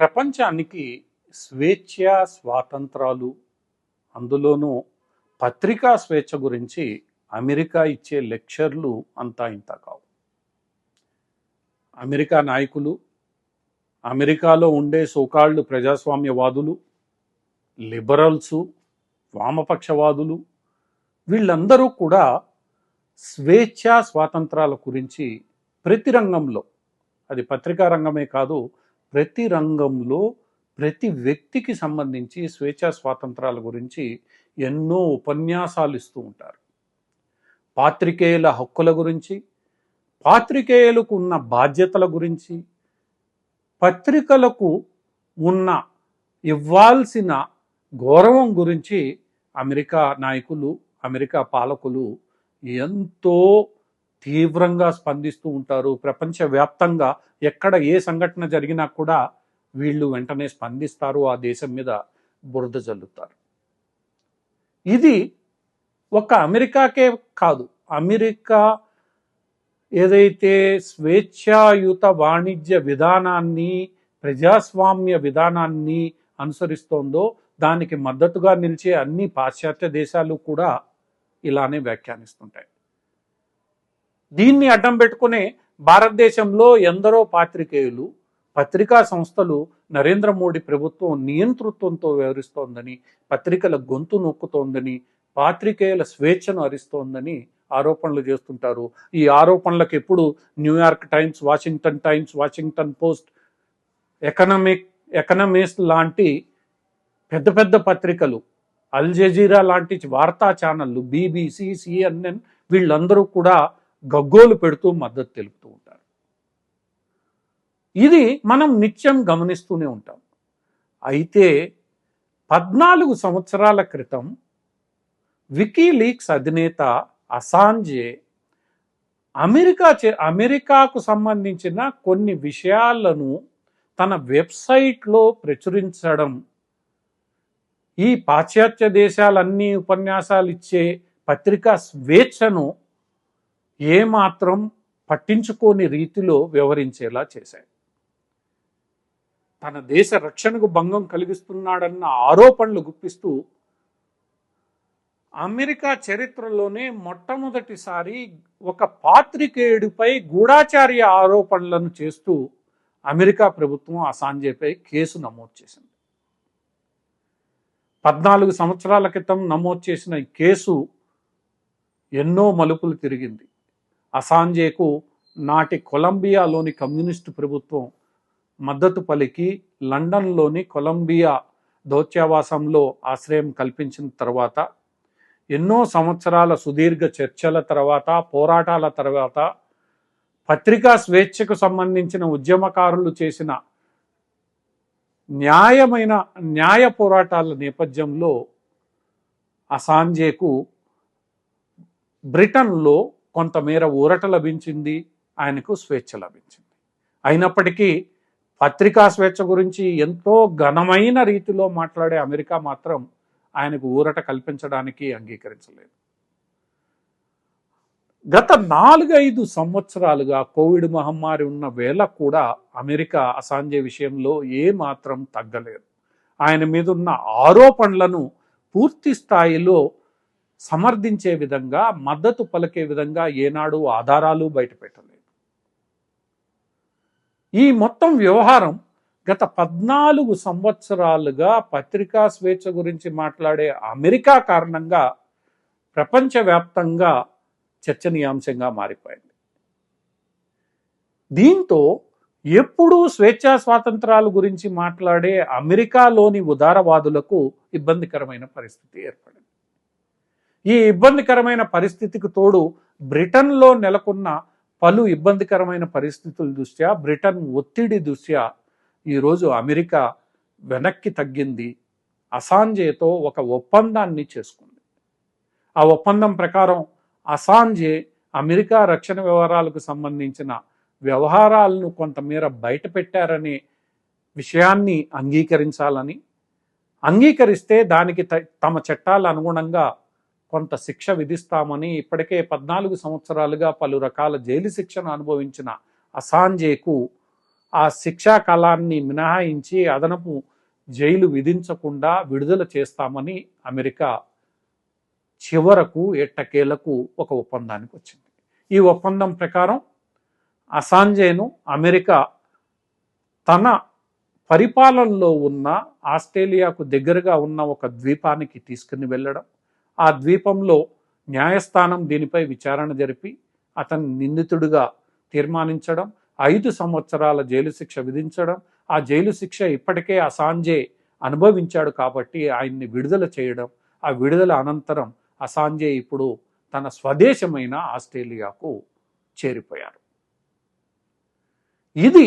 ప్రపంచానికి స్వేచ్ఛ స్వాతంత్రాలు అందులోనూ పత్రికా స్వేచ్ఛ గురించి అమెరికా ఇచ్చే లెక్చర్లు అంతా ఇంత కావు. అమెరికా నాయకులు అమెరికాలో ఉండే సోకాళ్ళు ప్రజాస్వామ్యవాదులు లిబరల్సు వామపక్షవాదులు వీళ్ళందరూ కూడా స్వేచ్ఛ స్వాతంత్రాల గురించి ప్రతి రంగంలో అది పత్రికా రంగమే కాదు ప్రతి రంగంలో ప్రతి వ్యక్తికి సంబంధించి స్వేచ్ఛా స్వాతంత్రాల గురించి ఎన్నో ఉపన్యాసాలు ఇస్తూ ఉంటారు. పాత్రికేయుల హక్కుల గురించి పాత్రికేయులకు ఉన్న బాధ్యతల గురించి పత్రికలకు ఉన్న ఇవ్వాల్సిన గౌరవం గురించి అమెరికా నాయకులు అమెరికా పాలకులు ఎంతో తీవ్రంగా స్పందిస్తూ ఉంటారు. ప్రపంచవ్యాప్తంగా ఎక్కడ ఏ సంఘటన జరిగినా కూడా వీళ్ళు వెంటనే స్పందిస్తారు. ఆ దేశం మీద బురద జల్లుతారు. ఇది ఒక అమెరికాకే కాదు. అమెరికా ఏదైతే స్వేచ్ఛాయుత వాణిజ్య విధానాన్ని ప్రజాస్వామ్య విధానాన్ని అనుసరిస్తోందో దానికి మద్దతుగా నిలిచే అన్ని పాశ్చాత్య దేశాలు కూడా ఇలానే వ్యాఖ్యానిస్తుంటాయి. దీన్ని అడ్డం పెట్టుకునే భారతదేశంలో ఎందరో పాత్రికేయులు పత్రికా సంస్థలు నరేంద్ర మోడీ ప్రభుత్వం నియంతృత్వంతో వ్యవహరిస్తోందని పత్రికల గొంతు నొక్కుతోందని పాత్రికేయుల స్వేచ్ఛను హరిస్తోందని ఆరోపణలు చేస్తుంటారు. ఈ ఆరోపణలకు ఎప్పుడు New York Times Washington Times Washington Post Economic Economist లాంటి పెద్ద పెద్ద పత్రికలు అల్ జజీరా లాంటి వార్తా ఛానళ్ళు బీబీసీ సిఎన్ఎన్ వీళ్ళందరూ కూడా గగ్గోలు పెడుతూ మద్దతు తెలుపుతూ ఉంటారు. ఇది మనం నిత్యం గమనిస్తూనే ఉంటాం. అయితే పద్నాలుగు సంవత్సరాల క్రితం వికీలీక్స్ అధినేత అసాంజే అమెరికా చే అమెరికాకు సంబంధించిన కొన్ని విషయాలను తన వెబ్సైట్లో ప్రచురించడం ఈ పాశ్చాత్య దేశాలన్నీ ఉపన్యాసాలు ఇచ్చే పత్రికా స్వేచ్ఛను ఏమాత్రం పట్టించుకోని రీతిలో వ్యవహరించేలా చేశాయి తన దేశ రక్షణకు భంగం కలిగిస్తున్నాడన్న ఆరోపణలు గుప్పిస్తూ అమెరికా చరిత్రలోనే మొట్టమొదటిసారి ఒక పాత్రికేయుడిపై గూఢాచార్య ఆరోపణలను చేస్తూ అమెరికా ప్రభుత్వం అసాంజేపై కేసు నమోదు చేసింది. పద్నాలుగు సంవత్సరాల క్రితం నమోదు చేసిన ఈ కేసు ఎన్నో మలుపులు తిరిగింది. అసాంజేకు నాటి కొలంబియాలోని కమ్యూనిస్టు ప్రభుత్వం మద్దతు పలికి లండన్లోని కొలంబియా దౌత్యావాసంలో ఆశ్రయం కల్పించిన తర్వాత ఎన్నో సంవత్సరాల సుదీర్ఘ చర్చల తర్వాత పోరాటాల తర్వాత పత్రికా స్వేచ్ఛకు సంబంధించిన ఉద్యమకారులు చేసిన న్యాయమైన న్యాయ పోరాటాల నేపథ్యంలో అసాంజేకు బ్రిటన్లో కొంతమేర ఊరట లభించింది ఆయనకు స్వేచ్ఛ లభించింది. అయినప్పటికీ పత్రికా స్వేచ్ఛ గురించి ఎంతో ఘనమైన రీతిలో మాట్లాడే అమెరికా మాత్రం ఆయనకు ఊరట కల్పించడానికి అంగీకరించలేదు. గత నాలుగైదు సంవత్సరాలుగా కోవిడ్ మహమ్మారి ఉన్న వేళ కూడా అమెరికా అసాంజే విషయంలో ఏ మాత్రం తగ్గలేదు. ఆయన మీద ఉన్న ఆరోపణలను పూర్తి స్థాయిలో సమర్థించే విధంగా మద్దతు పలికే విధంగా ఏనాడు ఆధారాలు బయటపెట్టలేదు. ఈ మొత్తం వ్యవహారం గత పద్నాలుగు సంవత్సరాలుగా పత్రికా స్వేచ్ఛ గురించి మాట్లాడే అమెరికా కారణంగా ప్రపంచవ్యాప్తంగా చర్చనీయాంశంగా మారిపోయింది. దీంతో ఎప్పుడూ స్వేచ్ఛా స్వాతంత్రాల గురించి మాట్లాడే అమెరికాలోని ఉదారవాదులకు ఇబ్బందికరమైన పరిస్థితి ఏర్పడింది. ఈ ఇబ్బందికరమైన పరిస్థితికి తోడు బ్రిటన్లో నెలకొన్న పలు ఇబ్బందికరమైన పరిస్థితుల దృష్ట్యా బ్రిటన్ ఒత్తిడి దృష్ట్యా ఈరోజు అమెరికా వెనక్కి తగ్గింది. అసాంజేతో ఒక ఒప్పందాన్ని చేసుకుంది. ఆ ఒప్పందం ప్రకారం అసాంజే అమెరికా రక్షణ వ్యవహారాలకు సంబంధించిన వ్యవహారాలను కొంతమేర బయట పెట్టారనే విషయాన్ని అంగీకరించాలని అంగీకరిస్తే దానికి త- తమ చట్టాల అనుగుణంగా కొంత శిక్ష విధిస్తామని ఇప్పటికే పద్నాలుగు సంవత్సరాలుగా పలు రకాల జైలు శిక్షను అనుభవించిన అసాంజేకు ఆ శిక్షా కాలాన్ని మినహాయించి అదనపు జైలు విధించకుండా విడుదల చేస్తామని అమెరికా చివరకు ఎట్టకేలకు ఒక ఒప్పందానికి వచ్చింది. ఈ ఒప్పందం ప్రకారం అసాంజేను అమెరికా తన పరిపాలనలో ఉన్న ఆస్ట్రేలియాకు దగ్గరగా ఉన్న ఒక ద్వీపానికి తీసుకుని వెళ్ళడం ఆ ద్వీపంలో న్యాయస్థానం దీనిపై విచారణ జరిపి అతన్ని నిందితుడిగా తీర్మానించడం ఐదు సంవత్సరాల జైలు శిక్ష విధించడం ఆ జైలు శిక్ష ఇప్పటికే అసాంజే అనుభవించాడు కాబట్టి ఆయన్ని విడుదల చేయడం ఆ విడుదల అనంతరం అసాంజే ఇప్పుడు తన స్వదేశమైన ఆస్ట్రేలియాకు చేరిపోయారు. ఇది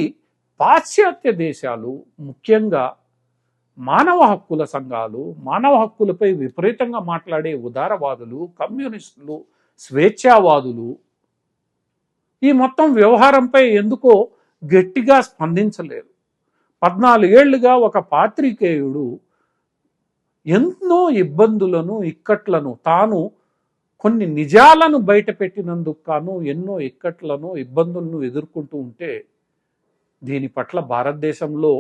పాశ్చాత్య దేశాలు ముఖ్యంగా మానవ హక్కుల సంఘాలు మానవ హక్కులపై విపరీతంగా మాట్లాడే ఉదారవాదులు కమ్యూనిస్టులు స్వేచ్ఛావాదులు ఈ మొత్తం వ్యవహారంపై ఎందుకో గట్టిగా స్పందించలేదు పద్నాలుగేళ్ళుగా ఒక పాత్రికేయుడు ఎన్నో ఇబ్బందులను ఇక్కట్లను తాను కొన్ని నిజాలను బయటపెట్టినందుకు కాను ఎన్నో ఇక్కట్లను ఇబ్బందులను ఎదుర్కొంటూ ఉంటే దీని పట్ల భారతదేశంలో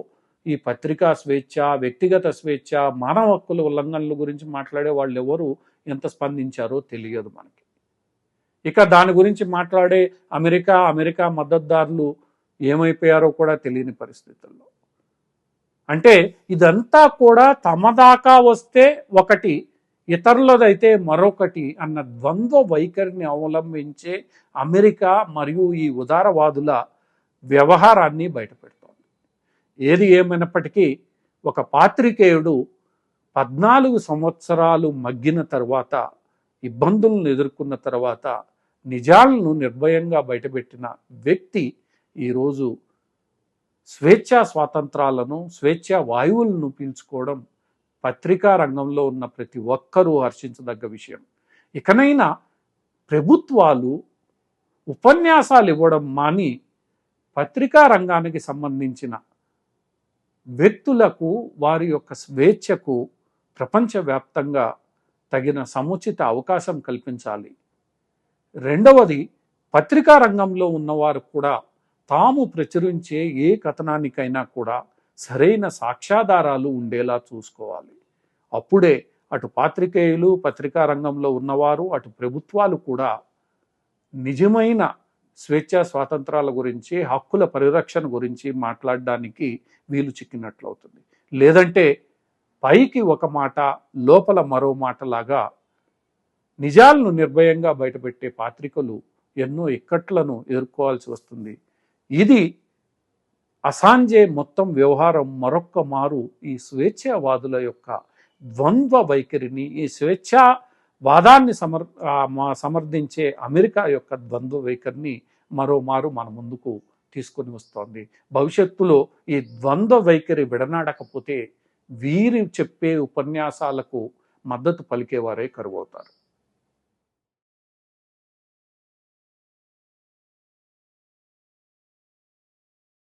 ఈ పత్రికా స్వేచ్ఛ వ్యక్తిగత స్వేచ్ఛ మానవ హక్కుల ఉల్లంఘనల గురించి మాట్లాడే వాళ్ళు ఎవరు ఎంత స్పందించారో తెలియదు మనకి. ఇక దాని గురించి మాట్లాడే అమెరికా అమెరికా మద్దతుదారులు ఏమైపోయారో కూడా తెలియని పరిస్థితుల్లో. అంటే ఇదంతా కూడా తమ దాకా వస్తే ఒకటి ఇతరులదైతే మరొకటి అన్న ద్వంద్వ వైఖరిని అవలంబించే అమెరికా మరియు ఈ ఉదారవాదుల వ్యవహారాన్ని బయటపెడుతుంది. ఏది ఏమైనప్పటికీ ఒక పాత్రికేయుడు పద్నాలుగు సంవత్సరాలు మగ్గిన తర్వాత ఇబ్బందులను ఎదుర్కొన్న తర్వాత నిజాలను నిర్భయంగా బయటపెట్టిన వ్యక్తి ఈరోజు స్వేచ్ఛా స్వాతంత్రాలను స్వేచ్ఛా వాయువులను పీల్చుకోవడం పత్రికా రంగంలో ఉన్న ప్రతి ఒక్కరూ హర్షించదగ్గ విషయం. ఇకనైనా ప్రభుత్వాలు ఉపన్యాసాలు ఇవ్వడం మాని పత్రికా రంగానికి సంబంధించిన వ్యక్తులకు వారి యొక్క స్వేచ్ఛకు ప్రపంచవ్యాప్తంగా తగిన సముచిత అవకాశం కల్పించాలి. రెండవది పత్రికా రంగంలో ఉన్నవారు కూడా తాము ప్రచురించే ఏ కథనానికైనా కూడా సరైన సాక్ష్యాధారాలు ఉండేలా చూసుకోవాలి. అప్పుడే అటు పాత్రికేయులు పత్రికా రంగంలో ఉన్నవారు అటు ప్రభుత్వాలు కూడా నిజమైన స్వేచ్ఛా స్వాతంత్రాల గురించి హక్కుల పరిరక్షణ గురించి మాట్లాడడానికి వీలు చిక్కినట్లవుతుంది. లేదంటే పైకి ఒక మాట లోపల మరో మాటలాగా నిజాలను నిర్భయంగా బయటపెట్టే పాత్రికలు ఎన్నో ఇక్కట్లను ఎదుర్కోవాల్సి వస్తుంది. ఇది అసాంజే మొత్తం వ్యవహారం మరొక్క మారు ఈ స్వేచ్ఛావాదుల యొక్క ద్వంద్వ వైఖరిని ఈ స్వేచ్ఛా వాదాన్ని సమర్ సమర్థించే అమెరికా యొక్క ద్వంద్వ వైఖరిని మరోమారు మన ముందుకు తీసుకొని వస్తోంది. భవిష్యత్తులో ఈ ద్వంద్వ వైఖరి విడనాడకపోతే వీరి చెప్పే ఉపన్యాసాలకు మద్దతు పలికేవారే కరువవుతారు.